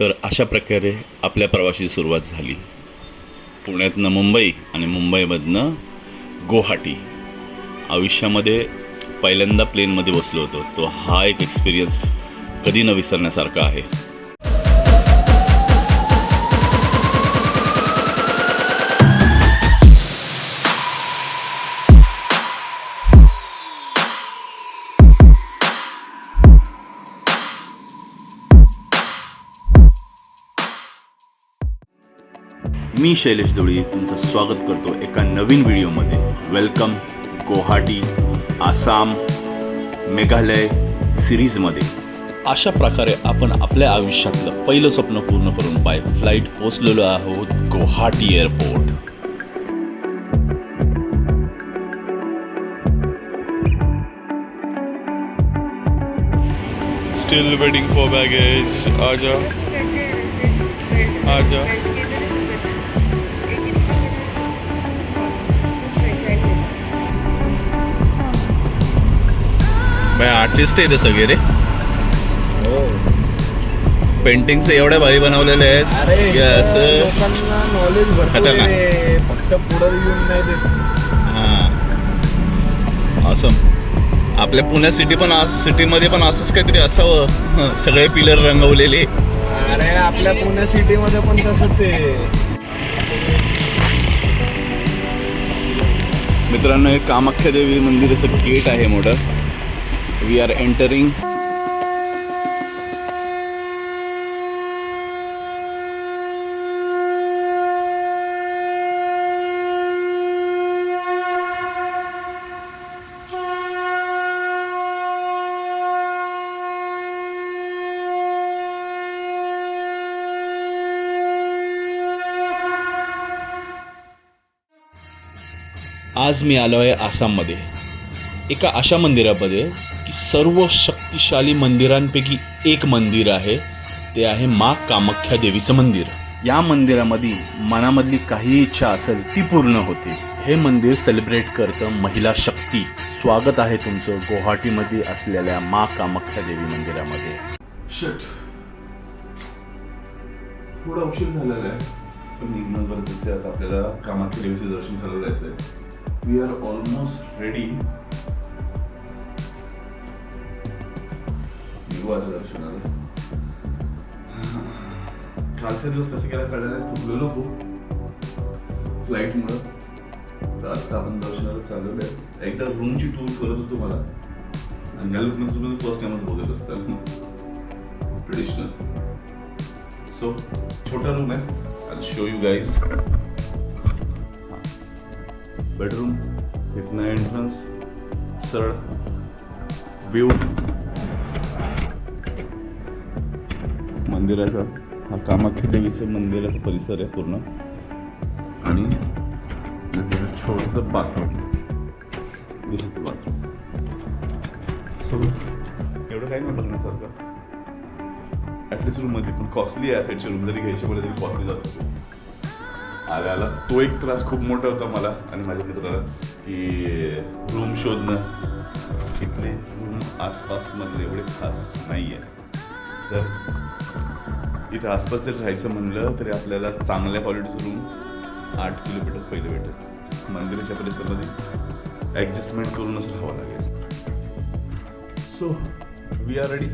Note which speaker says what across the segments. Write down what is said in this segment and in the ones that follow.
Speaker 1: तर अशा प्रकारे आपल्या प्रवाशी सुरुवात झाली. पुण्यातनं मुंबई आणि मुंबईमधनं गुवाहाटी. आयुष्यामध्ये पहिल्यांदा प्लेनमध्ये बसलो होतो. तो हा एक एक्सपिरियन्स कधी न विसरण्यासारखा आहे. मी शैलेश धुळी तुमचं स्वागत करतो एका नवीन व्हिडिओमध्ये. वेलकम गुवाहाटी आसाम मेघालय सिरीजमध्ये. अशा प्रकारे आपण आपल्या आयुष्यातलं पहिलं स्वप्न पूर्ण करून बाय फ्लाईट पोचलेलो आहोत Guwahati airport.
Speaker 2: Still waiting for baggage आजा. आजा.
Speaker 1: बाय आर्टिस्ट आहे ते सगळे रे. पेंटिंग्स एवढ्या भारी बनवलेले आहेत. की असं
Speaker 3: लोकांना नॉलेज भरपूर
Speaker 1: खतरनाक.
Speaker 3: आहे फक्त पुढे येऊन नाही देत.
Speaker 1: हां. असं आपल्या पुण्या सिटी पण सिटीमध्ये पण असंच काहीतरी असावं. हं, सगळे पिलर रंगवलेले.
Speaker 3: अरे आपल्या पुणे सिटी मध्ये पण तसंच आहे.
Speaker 1: मित्रांनो हे कामाख्या देवी मंदिराचं गेट आहे मोठं. We आर एंटरिंग आज मी आलो आहे आसाममध्ये. एका अशा मंदिरामध्ये. की सर्व शक्तिशाली मंदिरांपैकी एक मंदिर आहे. ते आहे मा कामाख्या देवीचं मंदिर. या मंदिरामध्ये मनामधली काही इच्छा असेल ती पूर्ण होते. हे मंदिर सेलिब्रेट करतं महिला शक्ती. स्वागत आहे तुमचं गुवाहाटीमध्ये असलेल्या मा कामाख्या देवी मंदिरामध्ये.
Speaker 2: शट थोडा उशीर झालेला आहे. पण निघणं गरजेचं आहे. आता आपल्याला कामाख्या देवीचे दर्शन करायला जायचं आहे वी आर ऑलमोस्ट रेडी निघू आता दर्शनाला कालचे दिवस कसे गेला कळलं नाही थुकलेलो खूप फ्लाईटमुळं तर आता आपण दर्शनाला चालवलं आहे एकदा रूमची टूर करत होतो मला आणि या लुकनं तुम्ही फ़र्स्ट टाइमच बघत असताल ट्रेडिशनल सो छोटा रूम आहे I show you guys bedroom इथनं एंट्रन्स सरळ व्ह्यू मंदिराचा हा कामाख्या देवीचं मंदिराचा परिसर आहे पूर्ण. आणि त्याचं छोटंसं बाथरूम. दिस बाथरूम. सो एवढं काही नाही बघण्यासारखं. ॲटलिस्ट रूममध्ये पण कॉस्टली आहे साईडची रूम जरी घ्यायची मला तरी कॉस्टली जातो आला आला तो एक त्रास खूप मोठा होता मला आणि माझ्या मित्राला की रूम शोधणं. इथले रूम आसपासमधले एवढे खास नाही आहे तर इथं आसपास जर राहायचं म्हणलं तरी आपल्याला चांगल्या क्वालिटीचं रूम आठ किलोमीटर पहिले भेटेल. मंदिराच्या परिसरामध्ये ॲडजस्टमेंट करूनच राहावं लागेल. So we are ready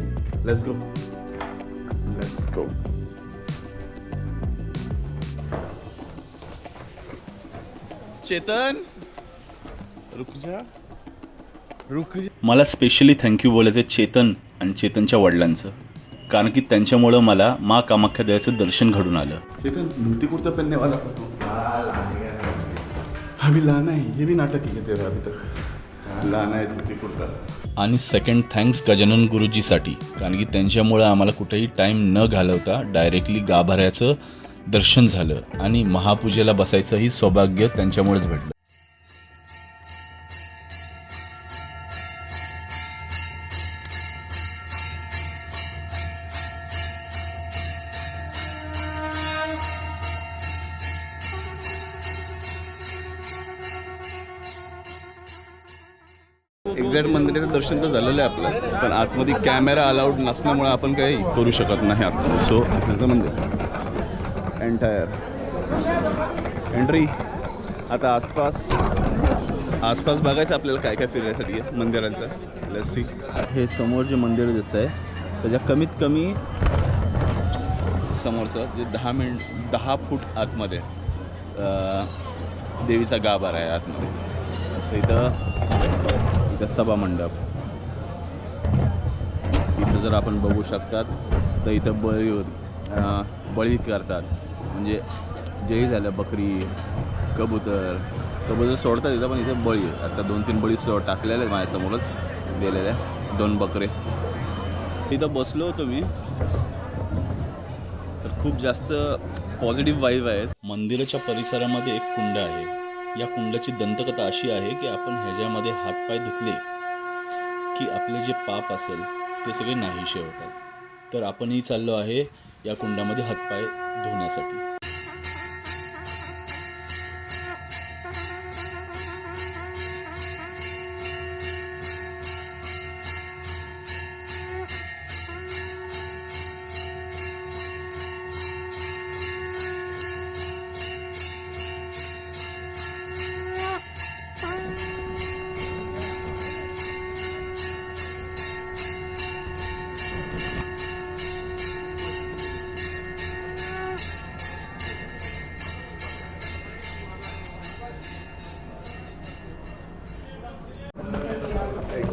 Speaker 2: let's go let's go Chetan! रुक जा रुक जा
Speaker 1: मला स्पेशली थँक्यू बोलायचं आहे चेतन आणि चेतनच्या वडिलांचं. कारण की त्यांच्यामुळं मला मा कामाख्या देवाचं दर्शन घडून आलं.
Speaker 2: चेतन धोती कुर्ता पहनने वाला अभी लाना है भी नाटक ही है तेरा अभी तक लाना है धोती कुर्ता
Speaker 1: आणि सेकंड थँक्स गजानन गुरुजीसाठी कारण की त्यांच्यामुळं आम्हाला कुठेही टाईम न घालवता डायरेक्टली गाभाऱ्याचं दर्शन झालं आणि महापूजेला बसायचंही सौभाग्य त्यांच्यामुळेच भेटलं. एक्झॅक्ट मंदिराचं दर्शन तर झालेलं आहे आपलं. पण आतमध्ये कॅमेरा अलाउड नसल्यामुळे आपण काही करू शकत नाही आत. सो आपल्याचं मंदिर. एंटायर एंट्री आता आसपास आसपास बघायचं आपल्याला काय काय फिरण्यासाठी मंदिरांचं. लस्सी हे समोर जे मंदिर दिसत आहे त्याच्या कमीत कमी समोरचं जे दहा मिनिट दहा फूट आतमध्ये देवीचा गाभारा आहे आतमध्ये. तर इथं इथं सभा मंडप. इथं जर आपण बघू शकतात तर इथं बळी बळी करतात. म्हणजे जेही झालं बकरी कबूतर. कबूतर सोडतात इथं पण इथं बळी आता दोन तीन बळी सो टाकलेले आहेत माझ्यासमोरच दिलेल्या. दोन बकरे. इथं बसलो होतो मी. तर खूप जास्त पॉझिटिव्ह वाईब आहेत.
Speaker 4: मंदिराच्या परिसरामध्ये एक कुंड आहे. या कुंडाची दंतकथा अशी आहे की आपण ह्याच्यामध्ये हातपाय धुतले की आपले जे पाप असेल ते सगळे नाहीशे होतात. तर आपणही चाललो आहे या कुंडामध्ये हातपाय धुण्यासाठी.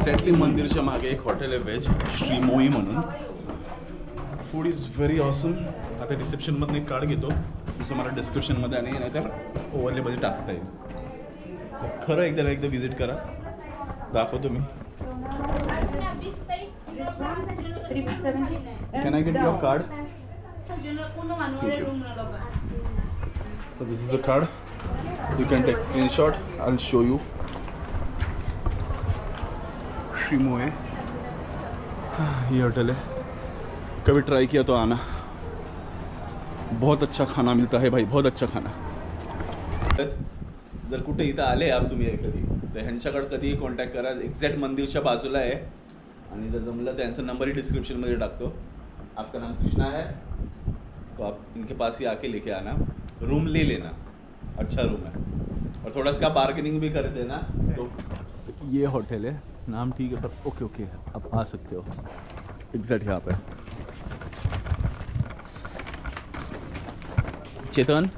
Speaker 1: एक्झॅक्टली मंदिरच्या मागे एक हॉटेल आहे व्हेज श्रीमोई म्हणून. फूड इज व्हेरी ऑसम आता रिसेप्शनमधून एक कार्ड घेतो. जसं मला डिस्क्रिप्शनमध्ये आणि नाहीतर ओव्हरलेमध्ये टाकता येईल. खरं एकदा ना एकदा व्हिजिट करा. दाखवतो मी. Can I get your card this is a card you can take screenshot I show you You. श्रीमोए ये होटल है कभी ट्राई किया तो आना. बहुत अच्छा खाना मिलता है भाई बहुत अच्छा खाना. जर कुठे इथं आले आप तुम्ही कधी तर ह्यांच्याकडे कधीही कॉन्टॅक्ट करा. एक्झॅक्ट मंदिरच्या बाजूला आहे. आणि जर जमलं त्यांचा नंबरही डिस्क्रिप्शनमध्ये टाकतो. आपका नाम कृष्णा है. तो आप इनके पास ही आके लेके आना. रूम ले लेना. अच्छा रूम है. और थोड़ा सा बार्गेनिंग भी कर देना. तो ये होटल है. नाम ठीक है पर ओके ओके अब आ सकते हो। एग्जैक्ट यहाँ पे। Chetan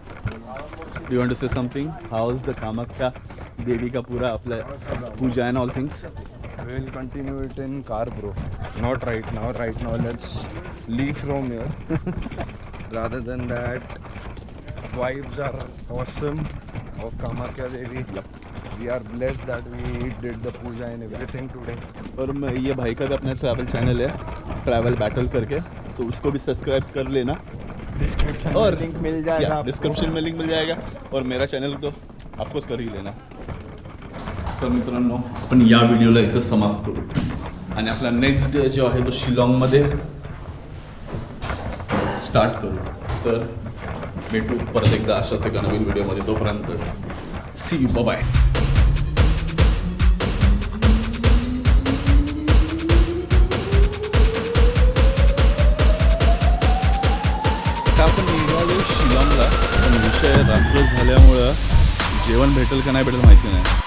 Speaker 1: you want to say something how is the Kamakhya Devi का पूरा अपना पूजा and all things
Speaker 3: will continue it in car bro not right now right now let's leave from here rather than that vibes are awesome. Of Kamakya Devi. We are blessed that we did the puja and everything today.
Speaker 1: और मैं ये भाई का भी अपना travel channel है travel battle करके तो उसको भी सब्सक्राइब कर लेना
Speaker 3: Description
Speaker 1: और
Speaker 3: में link मिल जाएगा आपको.
Speaker 1: डिस्क्रिप्शन में लिंक मिल जाएगा और मेरा चॅनल तो ऑफकोर्स कर ही लेना तर मित्रांनो आपण या व्हिडिओला इथं समाप्त करू आणि आपला नेक्स्ट डे जो आहे तो शिलाँगमध्ये स्टार्ट करू तर भेटू परत एकदा अशाच एका नवीन व्हिडिओमध्ये तोपर्यंत सी बाय आपण पण विषय रात्र झाल्यामुळं जेवण भेटेल का नाही भेटेल माहिती नाही.